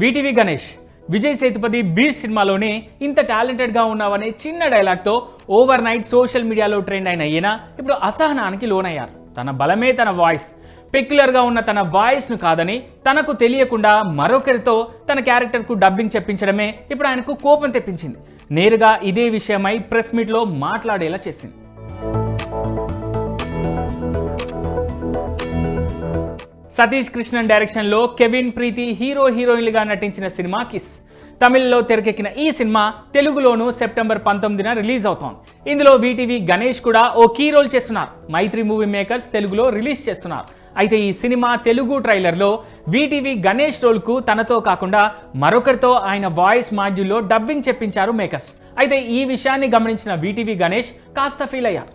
వీటివి Ganesh. Vijay Sethupathi beach సినిమాలోనే ఇంత టాలెంటెడ్గా ఉన్నావనే చిన్న డైలాగ్తో ఓవర్ నైట్ సోషల్ మీడియాలో ట్రెండ్ అయిన ఈయన ఇప్పుడు అసహనానికి లోనయ్యారు. తన బలమే తన వాయిస్. పెక్యులర్గా ఉన్న తన వాయిస్ను కాదని తనకు తెలియకుండా మరొకరితో తన క్యారెక్టర్కు డబ్బింగ్ చెప్పించడమే ఇప్పుడు ఆయనకు కోపం తెప్పించింది. నేరుగా ఇదే విషయమై ప్రెస్ మీట్లో మాట్లాడేలా చేసింది. సతీష్ కృష్ణన్ డైరెక్షన్లో కెవిన్ ప్రీతి హీరో హీరోయిన్లుగా నటించిన సినిమా కిస్. తమిళ్ళో తెరకెక్కిన ఈ సినిమా తెలుగులోనూ సెప్టెంబర్ పంతొమ్మిదిన రిలీజ్ అవుతోంది. ఇందులో వీటీవీ గణేష్ కూడా ఓ కీ రోల్ చేస్తున్నారు. మైత్రి మూవీ మేకర్స్ తెలుగులో రిలీజ్ చేస్తున్నారు. అయితే ఈ సినిమా తెలుగు ట్రైలర్లో వీటీవీ గణేష్ రోల్కు తనతో కాకుండా మరొకరితో ఆయన వాయిస్ మాడ్యూల్లో డబ్బింగ్ చెప్పించారు మేకర్స్. అయితే ఈ విషయాన్ని గమనించిన వీటీవీ గణేష్ కాస్త ఫీల్ అయ్యారు.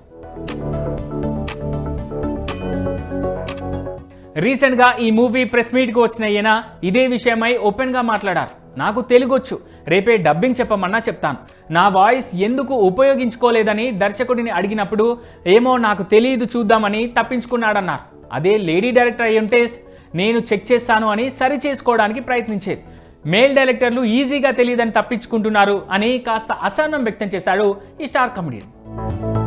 రీసెంట్గా ఈ మూవీ ప్రెస్ మీట్కి వచ్చిన ఈయన ఇదే విషయమై ఓపెన్గా మాట్లాడారు. నాకు తెలుగొచ్చు. రేపే డబ్బింగ్ చెప్పమన్నా చెప్తాను. నా వాయిస్ ఎందుకు ఉపయోగించుకోలేదని దర్శకుడిని అడిగినప్పుడు ఏమో నాకు తెలియదు చూద్దామని తప్పించుకున్నాడన్నారు. అదే లేడీ డైరెక్టర్ అయి ఉంటే నేను చెక్ చేస్తాను అని సరి చేసుకోవడానికి ప్రయత్నించేది మేల్ డైరెక్టర్లు ఈజీగా తెలియదని తప్పించుకుంటున్నారు అని కాస్త అసహనం వ్యక్తం చేశాడు ఈ స్టార్ కమెడియన్